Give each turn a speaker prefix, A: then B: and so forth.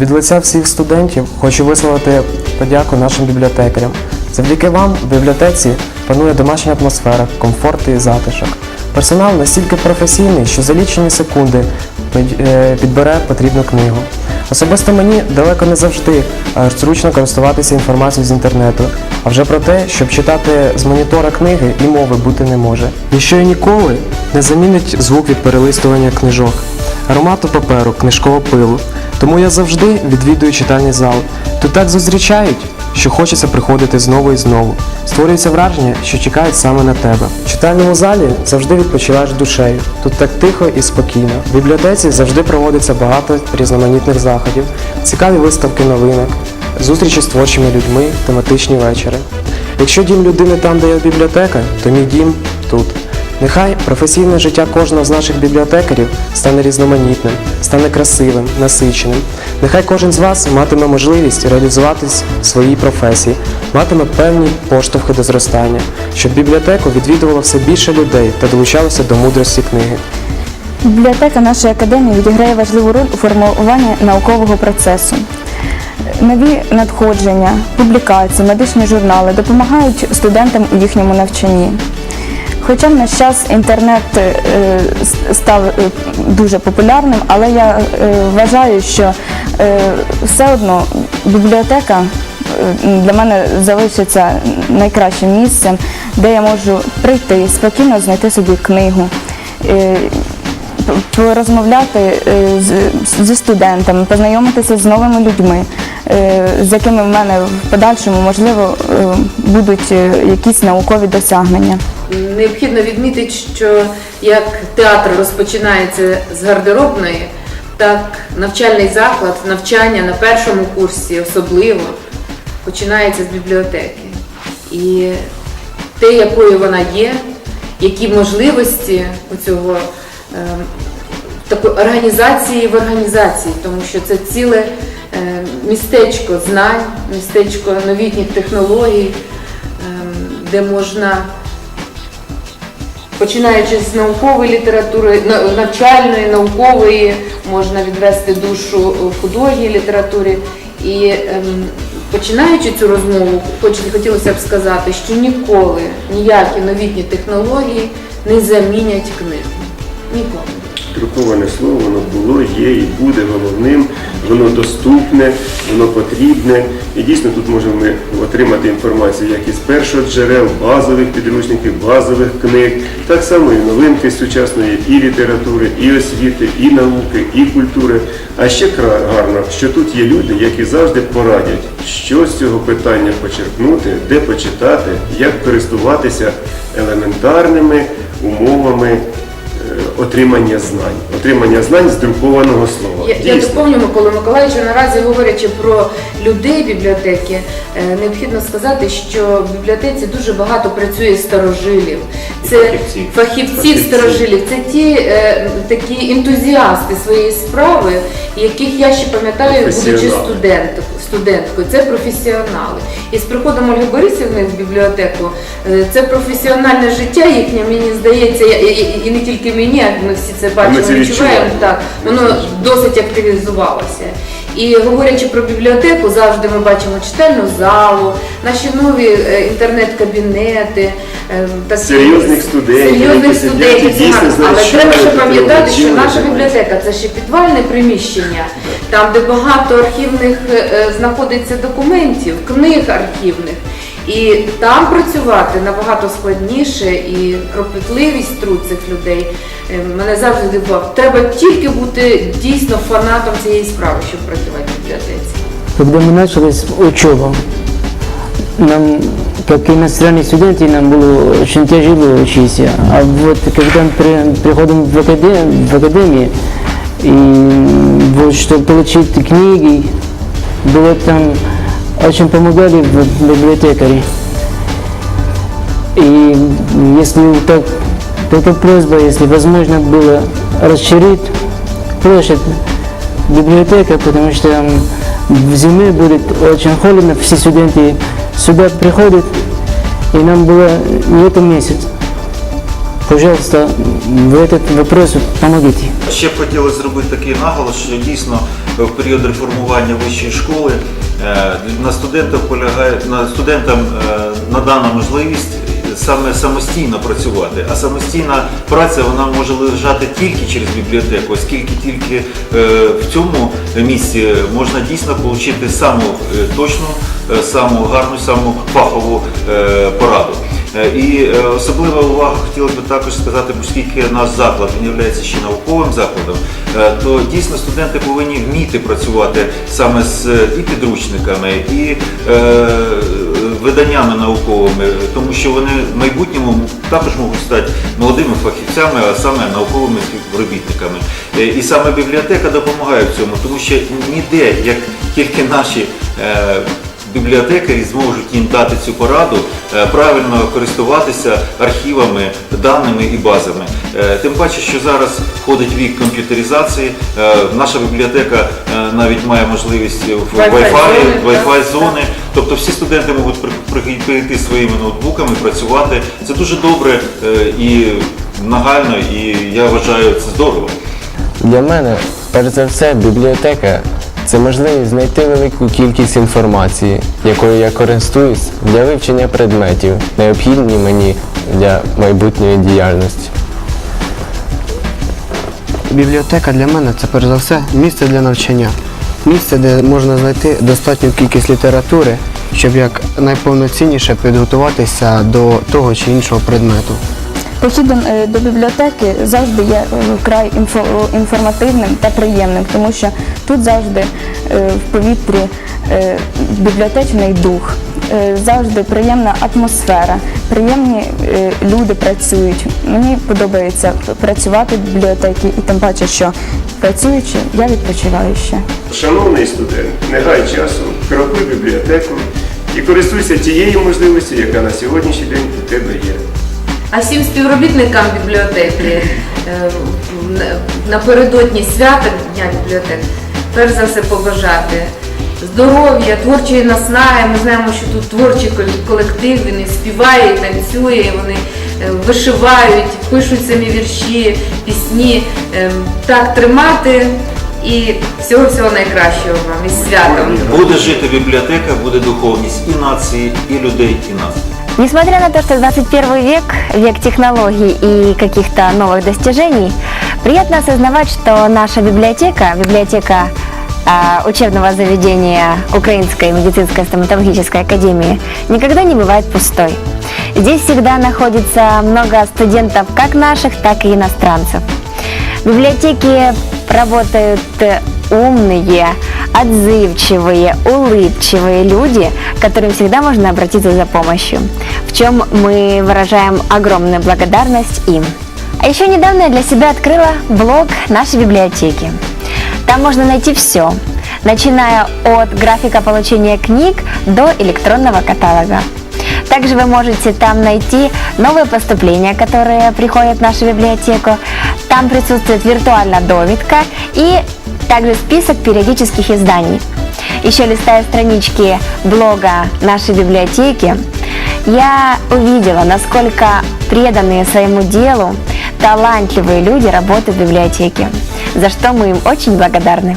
A: Від лиця всіх студентів хочу висловити подяку нашим бібліотекарям. Завдяки вам в бібліотеці панує домашня атмосфера, комфорт і затишок. Персонал настільки професійний, що за лічені секунди е, підбере потрібну книгу. Особисто мені далеко не завжди зручно користуватися інформацією з інтернету, а вже про те, щоб читати з монітора книги і мови бути не може. І що і ніколи не замінить звук від перелистування книжок, аромату паперу, книжкового пилу. Тому я завжди відвідую читальний зал. Тут так зустрічають, що хочеться приходити знову і знову. Створюється враження, що чекають саме на тебе. В читальному залі завжди відпочиваєш душею. Тут так тихо і спокійно. В бібліотеці завжди проводиться багато різноманітних заходів, цікаві виставки новинок, зустрічі з творчими людьми, тематичні вечори. Якщо дім людини там, де є бібліотека, то мій дім тут. Нехай професійне життя кожного з наших бібліотекарів стане різноманітним, стане красивим, насиченим. Нехай кожен з вас матиме можливість реалізуватись в своїй професії, матиме певні поштовхи до зростання, щоб бібліотеку відвідувало все більше людей та долучалося до мудрості книги.
B: Бібліотека нашої академії відіграє важливу роль у формуванні наукового процесу. Нові надходження, публікації, медичні журнали допомагають студентам у їхньому навчанні. Хоча в наш час інтернет е, став е, дуже популярним, але я е, вважаю, що все одно бібліотека для мене залишиться найкращим місцем, де я можу прийти, спокійно знайти собі книгу. порозмовляти зі студентами, познайомитися з новими людьми, з якими в мене в подальшому можливо будуть якісь наукові досягнення.
C: Необхідно відмітити, що як театр розпочинається з гардеробної, так навчальний заклад, навчання на першому курсі особливо починається з бібліотеки. І те, якою вона є, які можливості у цього е, такої організації в організації, тому що це ціле е, містечко знань, містечко новітніх технологій, е, де можна починаючи з наукової літератури, навчальної, наукової, можна відвести душу в художній літературі. І ем, починаючи цю розмову, хоч хотілося б сказати, що ніколи ніякі новітні технології не замінять книгу. Ніколи.
D: Друковане слово воно було, є і буде головним, воно доступне, воно потрібне. І дійсно тут можемо ми отримати інформацію як із першого джерел, базових підручників, базових книг, так само і новинки сучасної і літератури, і освіти, і науки, і культури. А ще гарно, що тут є люди, які завжди порадять, що з цього питання почерпнути, де почитати, як користуватися елементарними умовами отримання знань, отримання знань з друкованого слова.
C: Я, я
D: Дійсно.
C: доповню Миколу Миколаївичу, наразі говорячи про людей бібліотеки, е, необхідно сказати, що в бібліотеці дуже багато працює старожилів.
D: І
C: Це
D: фахівців.
C: фахівців
D: Фахівців.
C: старожилів, це ті е, такі ентузіасти своєї справи, яких я ще пам'ятаю, будучи студентом, студенткою. Це професіонали. І з приходом Ольги Борисівни в бібліотеку е, це професіональне життя їхнє, мені здається, і не тільки мені, а ми всі це бачимо, відчуваємо.
D: відчуваємо.
C: Так, воно досить активізувалося. І говорячи про бібліотеку, завжди ми бачимо читальну залу, наші нові е, інтернет-кабінети, е, такі-
D: Серйозних студентів,
C: серйозних
D: які сидять
C: студентів,
D: і дійсно
C: гарно. але
D: знають, що
C: треба ще
D: робити,
C: пам'ятати, що
D: чим вони
C: наша
D: займаються.
C: бібліотека це ще підвальне приміщення, там, де багато архівних е, е, знаходиться документів, книг архівних. І там працювати набагато складніше і кропітливість труд цих людей е, мене завжди дивував. Треба тільки бути дійсно фанатом цієї справи, щоб працювати в бібліотеці.
E: Когда мы начали с учебу, нам, как иностранные студенты, нам было очень тяжело учиться. А вот когда мы при- приходим в, академ- в академию, и вот чтобы получить книги, было там очень помогали библиотекари. И если так, только просьба, если возможно было расширить площадь библиотека, потому что в зиме будет очень холодно, все студенты сюда приходит, и нам было нету месяц. Пожалуйста, в этот вопрос помогите.
F: Ще б хотілося зробити такий наголос, що дійсно в період реформування вищої школи е, на студентах полягає на студентам е, надана можливість саме самостійно працювати. А самостійна праця вона може лежати тільки через бібліотеку, оскільки тільки е, в цьому місці можна дійсно отримати саму е, точну, е, саму гарну, саму фахову пораду. І особлива увага хотілося б також сказати, оскільки наш заклад він є ще науковим закладом, то дійсно студенти повинні вміти працювати саме з і підручниками, і е, виданнями науковими, тому що вони в майбутньому також можуть стати молодими фахівцями, а саме науковими співробітниками. Е, І саме бібліотека допомагає в цьому, тому що ніде, як тільки наші е, бібліотекарі зможуть їм дати цю пораду, е, правильно користуватися архівами, даними і базами. Е, Тим паче, що зараз входить вік комп'ютеризації. Е, Наша бібліотека навіть має можливість в
C: Wi-Fi
F: Wi-Fi,
C: зони.
F: Тобто всі студенти можуть при- при- прийти своїми ноутбуками, працювати. Це дуже добре і нагально, і я вважаю це здорово.
G: Для мене, перш за все, бібліотека це можливість знайти велику кількість інформації, якою я користуюсь для вивчення предметів, необхідні мені для майбутньої діяльності.
A: Бібліотека для мене це перш за все місце для навчання. Місце, де можна знайти достатню кількість літератури, щоб як найповноцінніше підготуватися до того чи іншого предмету.
B: Похід до, е, до бібліотеки завжди є е, вкрай інфо- інформативним та приємним, тому що тут завжди е, в повітрі е, бібліотечний дух, е, завжди приємна атмосфера, приємні е, люди працюють. Мені подобається працювати в бібліотеці і тим паче, що працюючи, я відпочиваю ще.
D: Шановний студент, не гай часу, крокуй бібліотеку і користуйся тією можливістю, яка на сьогоднішній день у тебе є.
C: А всім співробітникам бібліотеки е, напередодні свята Дня бібліотек, перш за все побажати здоров'я, творчої наснаги. Ми знаємо, що тут творчий колектив, він і співає, і танцює, вони е, вишивають, пишуть самі вірші, пісні. Е, Так тримати і всього-всього найкращого вам із святом.
F: Буде жити бібліотека, буде духовність і нації, і людей, і нас.
H: Несмотря на то, что 21 век, век технологий и каких-то новых достижений, приятно осознавать, что наша библиотека, библиотека а, учебного заведения Украинской медицинской стоматологической академии, никогда не бывает пустой. Здесь всегда находится много студентов, как наших, так и иностранцев. В библиотеке работают э, умные, отзывчивые, улыбчивые люди, к которым всегда можно обратиться за помощью, в чем мы выражаем огромную благодарность им. А еще недавно я для себя открыла блог нашей библиотеки. Там можно найти все, начиная от графика получения книг до электронного каталога. Также вы можете там найти новые поступления, которые приходят в нашу библиотеку. Там присутствует виртуальная довидка и также список периодических изданий. Еще листая странички блога нашей библиотеки, я увидела, насколько преданные своему делу, талантливые люди работают в библиотеке, за что мы им очень благодарны.